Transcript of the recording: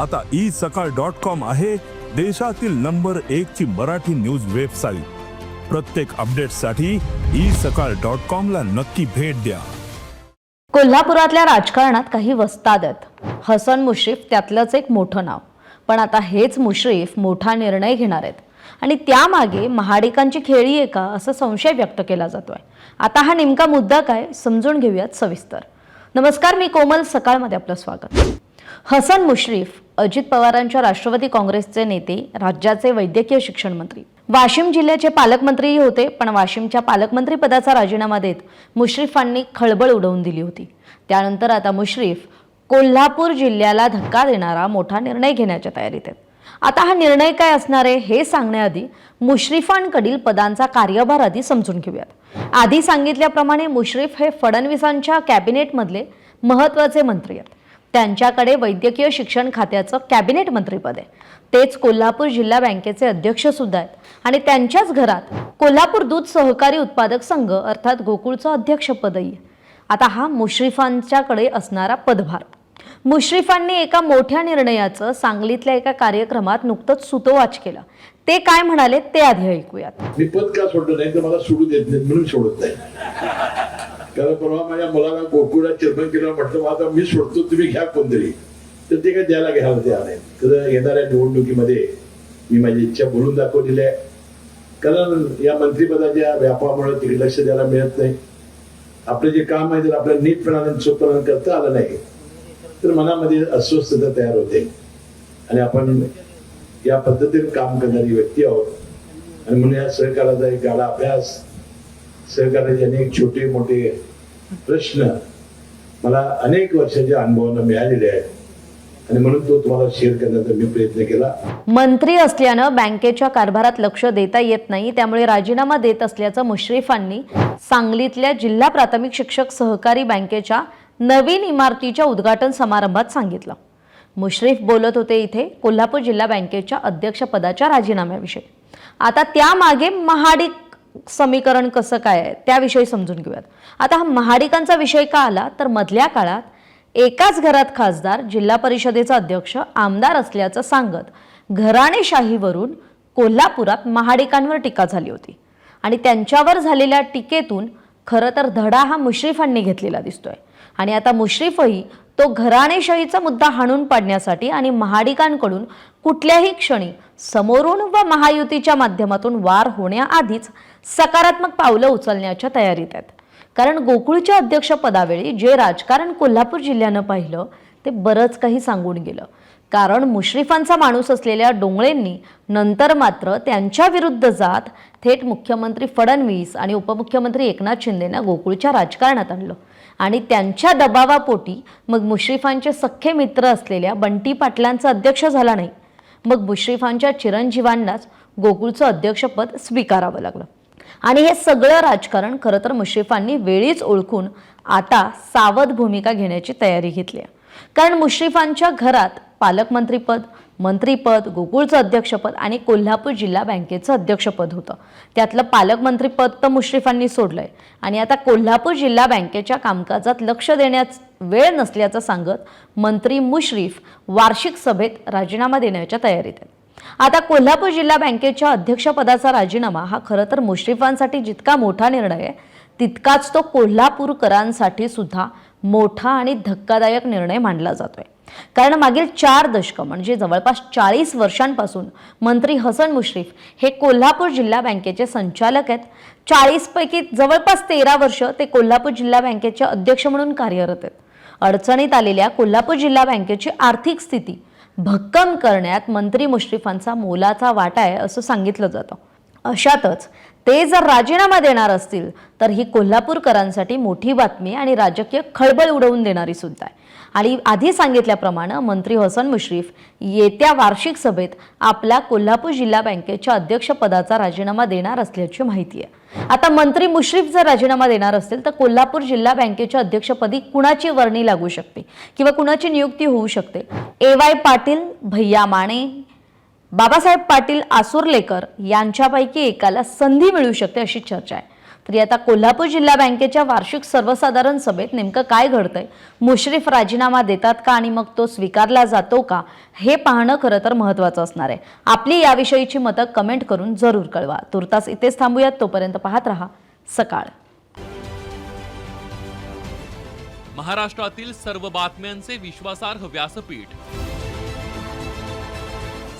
आता ई सकाळ dot com आहे देशातील नंबर एक ची मराठी न्यूज वेबसाईट. प्रत्येक अपडेटसाठी ई सकाळ डॉट कॉम ला नक्की भेट द्या. कोल्हापुरातल्या राजकारणात काही वस्ताद आहेत हसन मुश्रीफ त्यातलंच एक मोठं नाव. पण आता हेच मुश्रीफ मोठा निर्णय घेणार आहेत. आणि त्यामागे महाडिकांची खेळी आहे का असा संशय व्यक्त केला जातोय. आता हा नेमका मुद्दा काय समजून घेऊयात सविस्तर. नमस्कार मी कोमल. सकाळमध्ये आपलं स्वागत. हसन मुश्रीफ अजित पवारांच्या राष्ट्रवादी काँग्रेसचे नेते राज्याचे वैद्यकीय शिक्षण मंत्री. वाशिम जिल्ह्याचे पालकमंत्रीही होते पण वाशिमच्या पालकमंत्री पदाचा राजीनामा देत मुश्रीफांनी खळबळ उडवून दिली होती. त्यानंतर आता मुश्रीफ कोल्हापूर जिल्ह्याला धक्का देणारा मोठा निर्णय घेण्याच्या तयारीत आहेत. आता हा निर्णय काय असणार आहे हे सांगण्याआधी मुश्रीफांकडील पदांचा कार्यभार आधी समजून घेऊयात. आधी सांगितल्याप्रमाणे मुश्रीफ हे फडणवीसांच्या कॅबिनेटमधले महत्त्वाचे मंत्री आहेत. त्यांच्याकडे वैद्यकीय शिक्षण खात्याचं कॅबिनेट मंत्रीपद आहे. तेच कोल्हापूर जिल्हा बँकेचे अध्यक्ष सुद्धा आहेत. आणि त्यांच्याच घरात कोल्हापूर दूध सहकारी उत्पादक संघ अर्थात गोकुळचं अध्यक्षपदही आहे. आता हा मुश्रीफांच्याकडे असणारा पदभार. मुश्रीफांनी एका मोठ्या निर्णयाचं सांगलीतल्या एका कार्यक्रमात नुकतंच सुतोवाच केलं. ते काय म्हणाले ते आधी ऐकूयात. मी पद का सोडलं नाही तर मला सोडू देत नाही म्हणून सोडत नाही. कारण परवा माझ्या मुलाला गोकुळात चेअरमन केलं म्हटलं आता मी सोडतो तुम्ही घ्या कोणतरी. तर ते काय द्यायला घ्यावं तयार नाही तर येणाऱ्या निवडणुकीमध्ये मी माझी इच्छा बोलून दाखवलेली आहे. कारण या मंत्रिपदाच्या व्यापामुळे तिकडे लक्ष द्यायला मिळत नाही. आपलं जे काम आहे जर आपल्याला नीटपणाने चोखपणाने करता आलं नाही. तर मनामध्ये अस्वस्थता तयार होते. आणि आपण या पद्धतीने काम करणारी व्यक्ती आहोत. आणि म्हणून या सहकाराचा एक गाडा अभ्यास सहकार्याचे अनेक छोटे मोठे प्रश्न मला अनेक वर्षाच्या अनुभवानं मिळालेले आहेत. आणि म्हणून तो तुम्हाला शेअर करण्याचा मी प्रयत्न केला. मंत्री असल्यानं बँकेच्या कारभारात लक्ष देता येत नाही त्यामुळे राजीनामा देत असल्याचं मुश्रीफांनी सांगलीतल्या जिल्हा प्राथमिक शिक्षक सहकारी बँकेच्या नवीन इमारतीच्या उद्घाटन समारंभात सांगितलं. मुश्रीफ बोलत होते इथे कोल्हापूर जिल्हा बँकेच्या अध्यक्षपदाच्या राजीनाम्याविषयी. आता त्यामागे महाडिक समीकरण कसं काय आहे त्याविषयी समजून घेऊयात. आता हा महाडिकांचा विषय का आला तर मधल्या काळात एकाच घरात खासदार जिल्हा परिषदेचा अध्यक्ष आमदार असल्याचं सांगत घराणेशाहीवरून कोल्हापुरात महाडिकांवर टीका झाली होती. आणि त्यांच्यावर झालेल्या टीकेतून खरं तर धडा हा मुश्रीफांनी घेतलेला दिसतोय. आणि आता मुश्रीफही तो घराणेशाहीचा मुद्दा हाणून पाडण्यासाठी आणि महाडिकांकडून कुठल्याही क्षणी समोरून व महायुतीच्या माध्यमातून वार होण्याआधीच सकारात्मक पावलं उचलण्याच्या तयारीत आहेत. कारण गोकुळच्या अध्यक्षपदावेळी जे राजकारण कोल्हापूर जिल्ह्यानं पाहिलं ते बरंच काही सांगून गेलं. कारण मुश्रीफांचा माणूस असलेल्या डोंगळेंनी नंतर मात्र त्यांच्या विरुद्ध जात थेट मुख्यमंत्री फडणवीस आणि उपमुख्यमंत्री एकनाथ शिंदेना गोकुळच्या राजकारणात आणलं. आणि त्यांच्या दबावापोटी मग मुश्रीफांचे सख्खे मित्र असलेल्या बंटी पाटलांचा अध्यक्ष झाला नाही. मग मुश्रीफांच्या चिरंजीवांनाच गोकुळचं अध्यक्षपद स्वीकारावं लागलं. आणि हे सगळं राजकारण खरं तर मुश्रीफांनी वेळीच ओळखून आता सावध भूमिका घेण्याची तयारी घेतली आहे. कारण मुश्रीफांच्या घरात पालकमंत्रीपद मंत्रीपद गोकुळचं अध्यक्षपद आणि कोल्हापूर जिल्हा बँकेचं अध्यक्षपद होतं. त्यातलं पालकमंत्रीपद तर मुश्रीफांनी सोडलंय. आणि आता कोल्हापूर जिल्हा बँकेच्या कामकाजात लक्ष देण्यास वेळ नसल्याचं सांगत मंत्री मुश्रीफ वार्षिक सभेत राजीनामा देण्याच्या तयारीत आहेत. आता कोल्हापूर जिल्हा बँकेच्या अध्यक्षपदाचा राजीनामा हा खरं तर मुश्रीफांसाठी जितका मोठा निर्णय आहे तितकाच तो कोल्हापूरकरांसाठी सुद्धा मोठा आणि धक्कादायक निर्णय मानला जातोय. कारण मागील चार दशकं म्हणजे जवळपास चाळीस वर्षांपासून मंत्री हसन मुश्रीफ हे कोल्हापूर जिल्हा बँकेचे संचालक आहेत. चाळीसपैकी जवळपास तेरा वर्ष ते कोल्हापूर जिल्हा बँकेचे अध्यक्ष म्हणून कार्यरत आहेत. अडचणीत आलेल्या कोल्हापूर जिल्हा बँकेची आर्थिक स्थिती भक्कम करण्यात मंत्री मुश्रीफांचा मोलाचा वाटा आहे असं सांगितलं जातं. अशातच ते जर राजीनामा देणार असतील तर ही कोल्हापूरकरांसाठी मोठी बातमी आणि राजकीय खळबळ उडवून देणारी सुद्धा आहे. आणि आधी सांगितल्याप्रमाणे मंत्री हसन मुश्रीफ येत्या वार्षिक सभेत आपला कोल्हापूर जिल्हा बँकेच्या अध्यक्षपदाचा राजीनामा देणार असल्याची माहिती आहे. आता मंत्री मुश्रीफ जर राजीनामा देणार असतील तर कोल्हापूर जिल्हा बँकेच्या अध्यक्षपदी कुणाची वर्णी लागू शकते किंवा कुणाची नियुक्ती होऊ शकते? ए वाय पाटील भैया माने बाबासाहेब पाटील आसुर्लेकर यांच्यापैकी एकाला संधी मिळू शकते अशी चर्चा आहे. तरी आता कोल्हापूर जिल्हा बँकेच्या वार्षिक सर्वसाधारण सभेत नेमकं काय घडतंय? मुश्रीफ राजीनामा देतात का आणि मग तो स्वीकारला जातो का? हे पाहणं खरं तर महत्त्वाचं असणार आहे. आपली याविषयीची मतं कमेंट करून जरूर कळवा. तुर्तास इथेच थांबूयात. तोपर्यंत पाहत रहा सकाळ. महाराष्ट्रातील सर्व बातम्यांचे विश्वासार्ह व्यासपीठ.